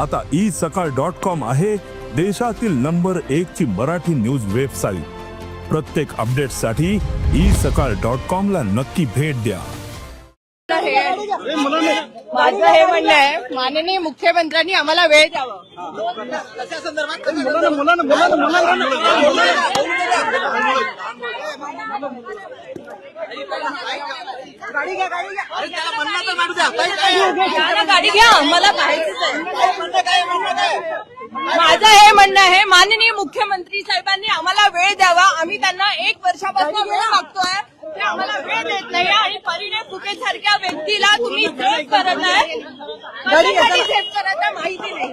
आता ई सकाळ dot com आहे देशातील नंबर एक ची मराठी न्यूज वेबसाईट. प्रत्येक अपडेटसाठी ई सकाळ डॉट कॉम ला नक्की भेट द्या. माझं हे म्हणणं आहे माननीय मुख्यमंत्र्यांनी आम्हाला वेळ द्यावा. घ्या गाडी घ्या मला आहे माझं हे म्हणणं आहे माननीय मुख्यमंत्री साहेबांनी आम्हाला वेळ द्यावा. आम्ही त्यांना एक वर्षापासून वेळ मागतोय. ते आम्हाला वेळ देत नाही आणि परिणय फुके सारख्या व्यक्तीला तुम्ही सेफ करत आहे. कशासाठी सेफ करत आहे माहिती नाही.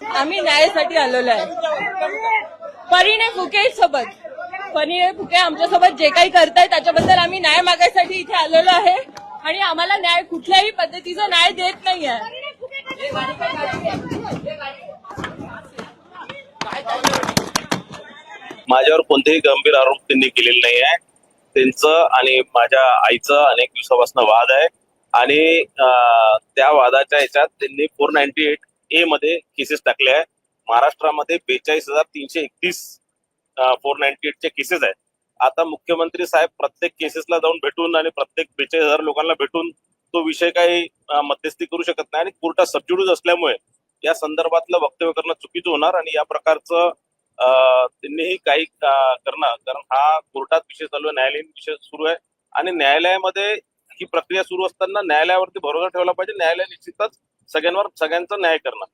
आम्ही न्यायासाठी आलेलो आहे. परिणय फुके सोबत. परिणय फुके आमच्यासोबत जे काही करताय त्याच्याबद्दल आम्ही न्याय मागायसाठी इथे आलेलो आहे. आणि आम्हाला न्याय कुठल्याही पद्धतीचा न्याय देत नाही आहे माझ्यावर कोणतेही गंभीर आरोप त्यांनी केलेले नाही आहे त्यांचं आणि माझ्या आईचं अनेक दिवसापासून वाद आहे. आणि त्या वादाच्या ह्याच्यात त्यांनी फोर नाईन्टी एट ए मध्ये केसेस टाकले आहे महाराष्ट्रामध्ये बेचाळीस हजार तीनशे एकतीस फोर नाईन्टी एट चे केसेस आहेत. आता मुख्यमंत्री साहेब प्रत्येक केसेसला जाऊन भेटून आणि प्रत्येक बेचाळीस हजार लोकांना भेटून तो विषय काही मध्यस्थी करू शकत नाही आणि कोर्टात सबज्युड्यूज असल्यामुळे या संदर्भातलं वक्तव्य करणं चुकीचं होणार आणि या प्रकारचं त्यांनीही काही करणार करणं. कारण हा कोर्टात विषय चालू आहे न्यायालयीन विषय सुरू आहे. आणि न्यायालयामध्ये ही प्रक्रिया सुरू असताना न्यायालयावरती भरोसा ठेवला पाहिजे. न्यायालय निश्चितच सगळ्यांवर सगळ्यांचा न्याय करणं.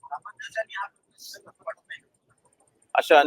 अशा